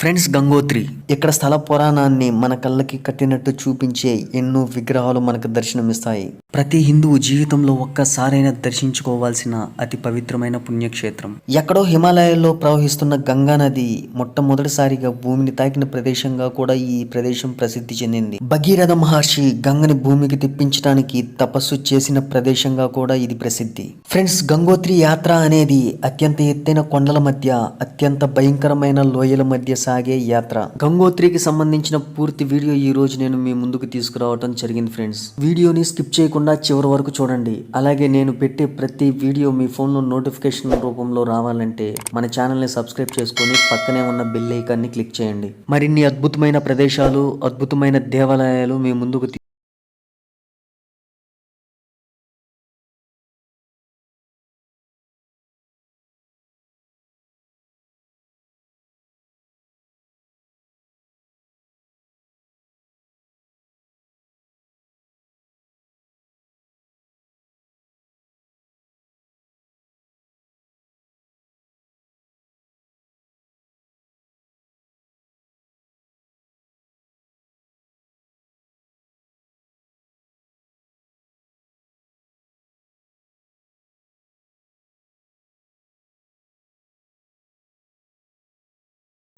Friends Gangotri ఇక్కడ స్థల పురాణాన్ని మన కళ్ళకి కట్టినట్టు చూపించే ఎన్నో విగ్రహాలు మనకు దర్శనమిస్తాయి. ప్రతి హిందువు జీవితంలో ఒక్కసారైనా దర్శించుకోవాల్సిన అతి పవిత్రమైన పుణ్యక్షేత్రం. ఎక్కడో హిమాలయాల్లో ప్రవహిస్తున్న గంగా నది మొట్టమొదటిసారిగా భూమిని తాకిన ప్రదేశంగా కూడా ఈ ప్రదేశం ప్రసిద్ధి చెందింది. భగీరథ మహర్షి గంగని భూమికి తెప్పించడానికి తపస్సు చేసిన ప్రదేశంగా కూడా ఇది ప్రసిద్ధి. ఫ్రెండ్స్ గంగోత్రి యాత్ర అనేది అత్యంత ఎత్తైన కొండల మధ్య అత్యంత భయంకరమైన లోయల మధ్య సాగే యాత్ర. గంగోత్రికి సంబంధించిన పూర్తి వీడియో ఈ రోజు నేను మీ ముందుకు తీసుకురావడం జరిగింది ఫ్రెండ్స్. వీడియోని స్కిప్ చేయకుండా చివరి వరకు చూడండి. అలాగే నేను పెట్టే ప్రతి వీడియో మీ ఫోన్లో నోటిఫికేషన్ రూపంలో రావాలంటే మన ఛానల్ని సబ్స్క్రైబ్ చేసుకొని పక్కనే ఉన్న బెల్ ఐకాన్ని క్లిక్ చేయండి. మరిన్ని అద్భుతమైన ప్రదేశాలు అద్భుతమైన దేవాలయాలు మీ ముందుకు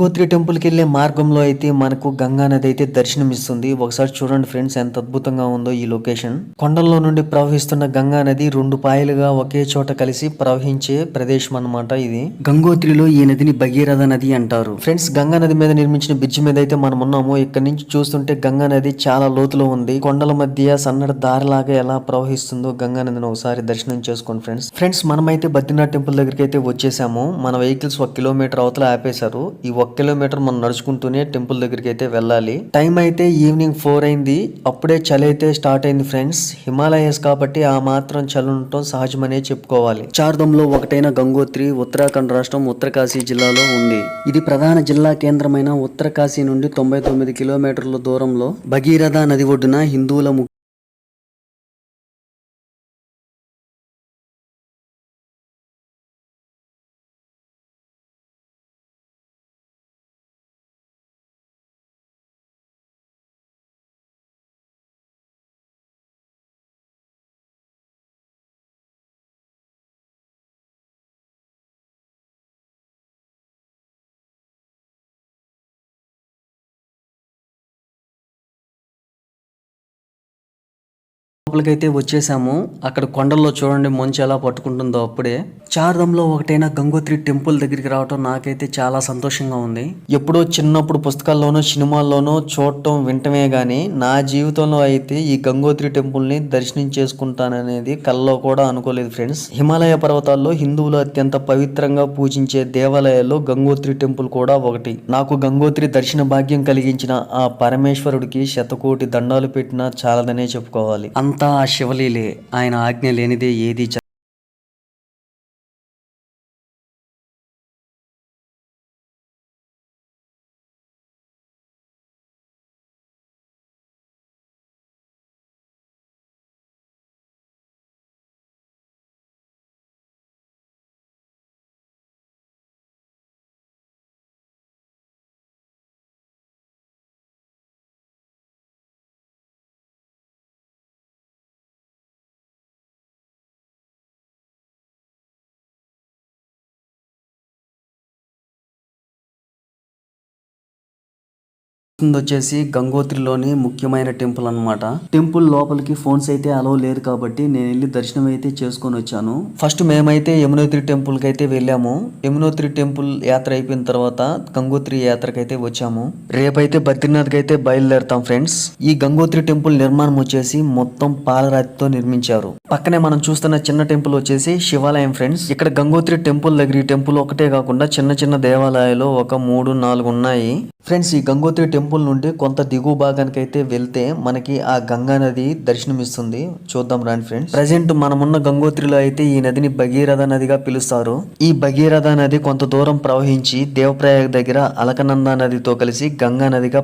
గంగోత్రి టెంపుల్కి వెళ్ళే మార్గంలో అయితే మనకు గంగా నది అయితే దర్శనమిస్తుంది. ఒకసారి చూడండి ఫ్రెండ్స్ ఎంత అద్భుతంగా ఉందో ఈ లొకేషన్. కొండల్లో నుండి ప్రవహిస్తున్న గంగా నది రెండు పాయలుగా ఒకే చోట కలిసి ప్రవహించే ప్రదేశం అన్నమాట ఇది. గంగోత్రిలో ఈ నదిని భగీరథ నది అంటారు. ఫ్రెండ్స్ గంగా నది మీద నిర్మించిన బ్రిడ్జ్ మీద అయితే మనం ఉన్నాము. ఇక్కడ నుంచి చూస్తుంటే గంగా నది చాలా లోతులో ఉంది. కొండల మధ్య సన్నటి దారిలాగా ఎలా ప్రవహిస్తుందో గంగా నదిని ఒకసారి దర్శనం చేసుకోండి ఫ్రెండ్స్. ఫ్రెండ్స్ మనమైతే బద్రీనాథ్ టెంపుల్ దగ్గరికి అయితే వచ్చేసాము. మన వెహికల్స్ ఒక కిలోమీటర్ అవతల ఆపేశారు. ఈ ఒక కిలోమీటర్ మనం నడుచుకుంటూనే టెంపుల్ దగ్గరికి అయితే వెళ్ళాలి. టైం అయితే ఈవినింగ్ ఫోర్ అయింది. అప్పుడే చలి అయితే స్టార్ట్ అయింది ఫ్రెండ్స్. హిమాలయస్ కాబట్టి ఆ మాత్రం చలి ఉండటం సహజమనే చెప్పుకోవాలి. చార్దంలో ఒకటైన గంగోత్రి ఉత్తరాఖండ్ రాష్ట్రం ఉత్తరకాశీ జిల్లాలో ఉంది. ఇది ప్రధాన జిల్లా కేంద్రమైన ఉత్తరకాశీ నుండి తొంభై తొమ్మిది కిలోమీటర్ల దూరంలో భగీరథ నది ఒడ్డున హిందువుల లోపలికైతే వచ్చేసాము. అక్కడ కొండల్లో చూడండి మంచు ఎలా పట్టుకుంటుందో అప్పుడే. చార్ధంలో ఒకటైన గంగోత్రి టెంపుల్ దగ్గరికి రావటం నాకైతే చాలా సంతోషంగా ఉంది. ఎప్పుడో చిన్నప్పుడు పుస్తకాల్లోనో సినిమాల్లోనో చూడటం వింటమే గానీ నా జీవితంలో అయితే ఈ గంగోత్రి టెంపుల్ని దర్శనం చేసుకుంటాననేది కల్లో కూడా అనుకోలేదు ఫ్రెండ్స్. హిమాలయ పర్వతాల్లో హిందువులు అత్యంత పవిత్రంగా పూజించే దేవాలయాల్లో గంగోత్రి టెంపుల్ కూడా ఒకటి. నాకు గంగోత్రి దర్శన భాగ్యం కలిగించిన ఆ పరమేశ్వరుడికి శతకోటి దండాలు పెట్టినా చాలదనే చెప్పుకోవాలి. అంత ఆ శివలీలే. ఆయన ఆజ్ఞ లేనిదే ఏది వచ్చేసి గంగోత్రిలోని ముఖ్యమైన టెంపుల్ అన్నమాట. టెంపుల్ లోపలికి ఫోన్స్ అయితే అలవ్ లేదు కాబట్టి నేను వెళ్ళి దర్శనం అయితే చేసుకొని వచ్చాను. ఫస్ట్ మేమైతే యమునోత్రి టెంపుల్కి అయితే వెళ్ళాము. యమునోత్రి టెంపుల్ యాత్ర అయిపోయిన తర్వాత గంగోత్రి యాత్రకి అయితే వచ్చాము. రేపైతే బద్రీనాథ్ అయితే బయలుదేరుతాం ఫ్రెండ్స్. ఈ గంగోత్రి టెంపుల్ నిర్మాణం వచ్చేసి మొత్తం పాలరాతితో నిర్మించారు. పక్కనే మనం చూస్తున్న చిన్న టెంపుల్ వచ్చేసి శివాలయం ఫ్రెండ్స్. ఇక్కడ గంగోత్రి టెంపుల్ దగ్గర ఈ టెంపుల్ ఒకటే కాకుండా చిన్న చిన్న దేవాలయాలు ఒక మూడు నాలుగు ఉన్నాయి. ఫ్రెండ్స్ ఈ గంగోత్రి టెంపుల్ నుండి కొంత దిగువ భాగానికి అయితే వెళ్తే మనకి ఆ గంగా నది దర్శనమిస్తుంది. చూద్దాం రాండి ఫ్రెండ్స్. ప్రజెంట్ మనమున్న గంగోత్రిలో అయితే ఈ నదిని భగీరథ నదిగా పిలుస్తారు. ఈ భగీరథ నది కొంత దూరం ప్రవహించి దేవప్రయాగ దగ్గర అలకనంద నదితో కలిసి గంగా నదిగా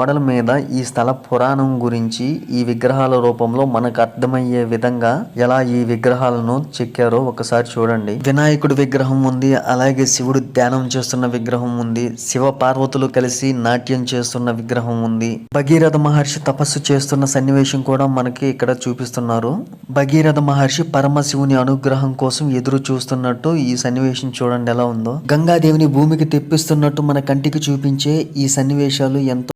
గోడల మీద ఈ స్థల పురాణం గురించి ఈ విగ్రహాల రూపంలో మనకు అర్థమయ్యే విధంగా ఎలా ఈ విగ్రహాలను చెక్కారో ఒకసారి చూడండి. వినాయకుడి విగ్రహం ఉంది అలాగే శివుడు ధ్యానం చేస్తున్న విగ్రహం ఉంది శివ పార్వతులు కలిసి నాట్యం చేస్తున్న విగ్రహం ఉంది. భగీరథ మహర్షి తపస్సు చేస్తున్న సన్నివేశం కూడా మనకి ఇక్కడ చూపిస్తున్నారు. భగీరథ మహర్షి పరమశివుని అనుగ్రహం కోసం ఎదురు చూస్తున్నట్టు ఈ సన్నివేశం చూడండి ఎలా ఉందో. గంగాదేవిని భూమికి తెప్పిస్తున్నట్టు మన కంటికి చూపించే ఈ సన్నివేశాలు ఎంతో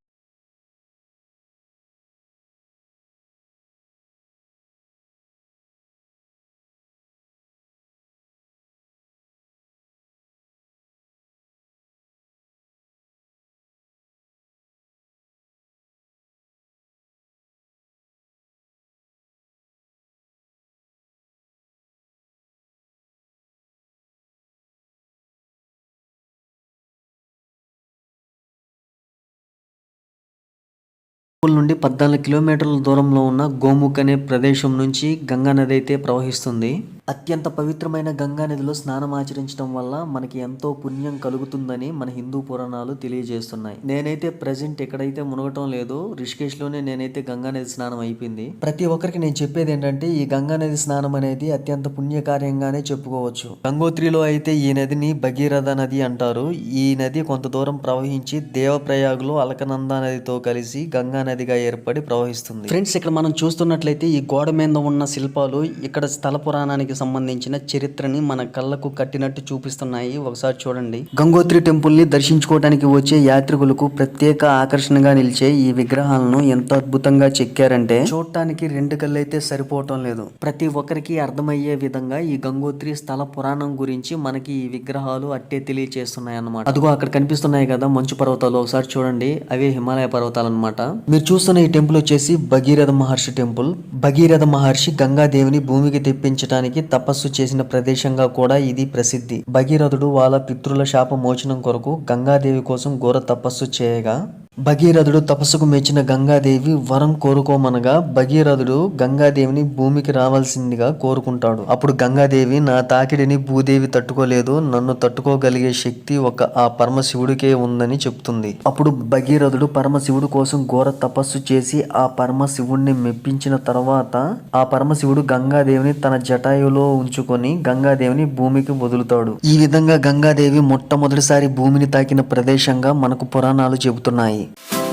టెంపుల్ నుండి పద్నాలుగు కిలోమీటర్ల దూరంలో ఉన్న గోముఖ్ అనే ప్రదేశం నుంచి గంగా నది అయితే ప్రవహిస్తుంది. అత్యంత పవిత్రమైన గంగా నదిలో స్నానం ఆచరించడం వల్ల మనకి ఎంతో పుణ్యం కలుగుతుందని మన హిందూ పురాణాలు తెలియజేస్తున్నాయి. నేనైతే ప్రజెంట్ ఎక్కడైతే మునగటం లేదు రిషికేష్లోనే నేనైతే గంగా నది స్నానం అయిపోయింది. ప్రతి ఒక్కరికి నేను చెప్పేది ఏంటంటే ఈ గంగా నది స్నానం అనేది అత్యంత పుణ్యకార్యంగానే చెప్పుకోవచ్చు. గంగోత్రిలో అయితే ఈ నదిని భగీరథ నది అంటారు. ఈ నది కొంత దూరం ప్రవహించి దేవప్రయాగ్లో అలకనంద నదితో కలిసి గంగా నదిగా ఏర్పడి ప్రవహిస్తుంది. ఫ్రెండ్స్ ఇక్కడ మనం చూస్తున్నట్లయితే ఈ గోడ మీద ఉన్న శిల్పాలు ఇక్కడ స్థల పురాణానికి సంబంధించిన చరిత్రని మన కళ్ళకు కట్టినట్టు చూపిస్తున్నాయి. ఒకసారి చూడండి. గంగోత్రి టెంపుల్ని దర్శించుకోవడానికి వచ్చే యాత్రికులకు ప్రత్యేక ఆకర్షణగా నిలిచే ఈ విగ్రహాలను ఎంత అద్భుతంగా చెక్కారంటే చూడటానికి రెండు కళ్ళైతే సరిపోవటం లేదు. ప్రతి ఒక్కరికి అర్థమయ్యే విధంగా ఈ గంగోత్రి స్థల పురాణం గురించి మనకి ఈ విగ్రహాలు అట్టే తెలియచేస్తున్నాయి అన్నమాట అదిగో అక్కడ కనిపిస్తున్నాయి కదా మంచు పర్వతాలు. ఒకసారి చూడండి. అవే హిమాలయ పర్వతాలు అనమాట మీరు చూస్తున్న ఈ టెంపుల్ వచ్చేసి భగీరథ మహర్షి టెంపుల్. భగీరథ మహర్షి గంగాదేవిని భూమికి తెప్పించడానికి తపస్సు చేసిన ప్రదేశంగా కూడా ఇది ప్రసిద్ధి. భగీరథుడు వాళ్ళ పితృల శాప మోచనం కొరకు గంగాదేవి కోసం ఘోర తపస్సు చేయగా భగీరథుడు తపస్సుకు మెచ్చిన గంగాదేవి వరం కోరుకోమనగా భగీరథుడు గంగాదేవిని భూమికి రావాల్సిందిగా కోరుకుంటాడు. అప్పుడు గంగాదేవి నా తాకిడిని భూదేవి తట్టుకోలేదు. నన్ను తట్టుకోగలిగే శక్తి ఒక ఆ పరమశివుడికే ఉందని చెప్తుంది అప్పుడు భగీరథుడు పరమశివుడు కోసం ఘోర తపస్సు చేసి ఆ పరమశివుడిని మెప్పించిన తర్వాత ఆ పరమశివుడు గంగాదేవిని తన జటాయులో ఉంచుకొని గంగాదేవిని భూమికి వదులుతాడు. ఈ విధంగా గంగాదేవి మొట్టమొదటిసారి భూమిని తాకిన ప్రదేశంగా మనకు పురాణాలు చెబుతున్నాయి. aqui.